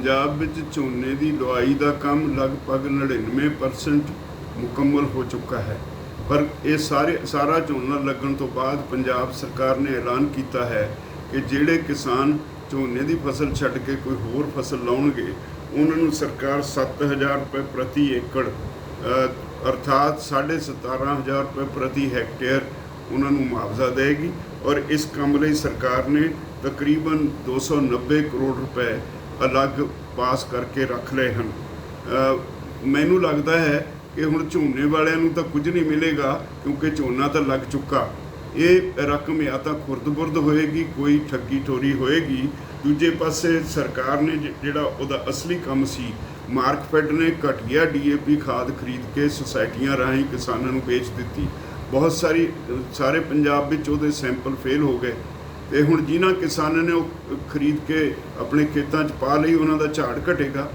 ਪੰਜਾਬ ਵਿੱਚ ਝੋਨੇ ਦੀ ਲੁਆਈ ਦਾ ਕੰਮ ਲਗਭਗ 99% ਮੁਕੰਮਲ ਹੋ ਚੁੱਕਾ ਹੈ। ਪਰ ਇਹ ਸਾਰੇ ਸਾਰਾ ਝੋਨਾ ਲੱਗਣ ਤੋਂ ਬਾਅਦ ਪੰਜਾਬ ਸਰਕਾਰ ਨੇ ਐਲਾਨ ਕੀਤਾ ਹੈ ਕਿ ਜਿਹੜੇ ਕਿਸਾਨ ਝੋਨੇ ਦੀ ਫਸਲ ਛੱਡ ਕੇ ਕੋਈ ਹੋਰ ਫਸਲ ਲਾਉਣਗੇ ਉਹਨਾਂ ਨੂੰ ਸਰਕਾਰ 7000 ਰੁਪਏ ਪ੍ਰਤੀ ਏਕੜ ਅ, ਅਰਥਾਤ 17500 ਰੁਪਏ ਪ੍ਰਤੀ ਹੈਕਟੇਅਰ ਉਹਨਾਂ ਨੂੰ ਮੁਆਵਜ਼ਾ ਦੇਗੀ ਔਰ ਇਸ ਕੰਮ ਲਈ ਸਰਕਾਰ ਨੇ ਤਕਰੀਬਨ 290 ਕਰੋੜ ਰੁਪਏ ਅਲੱਗ ਪਾਸ ਕਰਕੇ ਰੱਖ ਲਏ ਹਨ। ਮੈਨੂੰ ਲੱਗਦਾ ਹੈ ਕਿ ਹੁਣ ਝੋਨੇ ਵਾਲਿਆਂ ਨੂੰ ਤਾਂ ਕੁਝ ਨਹੀਂ ਮਿਲੇਗਾ, ਕਿਉਂਕਿ ਝੋਨਾ ਤਾਂ ਲੱਗ ਚੁੱਕਾ। ਇਹ ਰਕਮ ਜਾਂ ਤਾਂ ਖੁਰਦ-ਬੁਰਦ ਹੋਏਗੀ, ਕੋਈ ਠੱਗੀ ਠੋਰੀ ਹੋਏਗੀ। ਦੂਜੇ ਪਾਸੇ ਸਰਕਾਰ ਨੇ ਜਿਹੜਾ ਉਹਦਾ ਅਸਲੀ ਕੰਮ ਸੀ ਮਾਰਕਫੈਡ ਨੇ ਘਟੀਆ ਡੀਏਪੀ ਖਾਦ ਖਰੀਦ ਕੇ ਸੁਸਾਇਟੀਆਂ ਰਾਹੀਂ ਕਿਸਾਨਾਂ ਨੂੰ ਵੇਚ ਦਿੱਤੀ। ਬਹੁਤ ਸਾਰੀ, ਸਾਰੇ ਪੰਜਾਬ ਵਿੱਚ ਉਹਦੇ ਸੈਂਪਲ ਫੇਲ ਹੋ ਗਏ। ਤੇ ਹੁਣ ਜਿਨ੍ਹਾਂ ਕਿਸਾਨਾਂ ਨੇ ਉਹ ਖਰੀਦ ਕੇ ਆਪਣੇ ਖੇਤਾਂ 'ਚ ਪਾ ਲਈ, ਉਹਨਾਂ ਦਾ ਝਾੜ ਘਟੇਗਾ।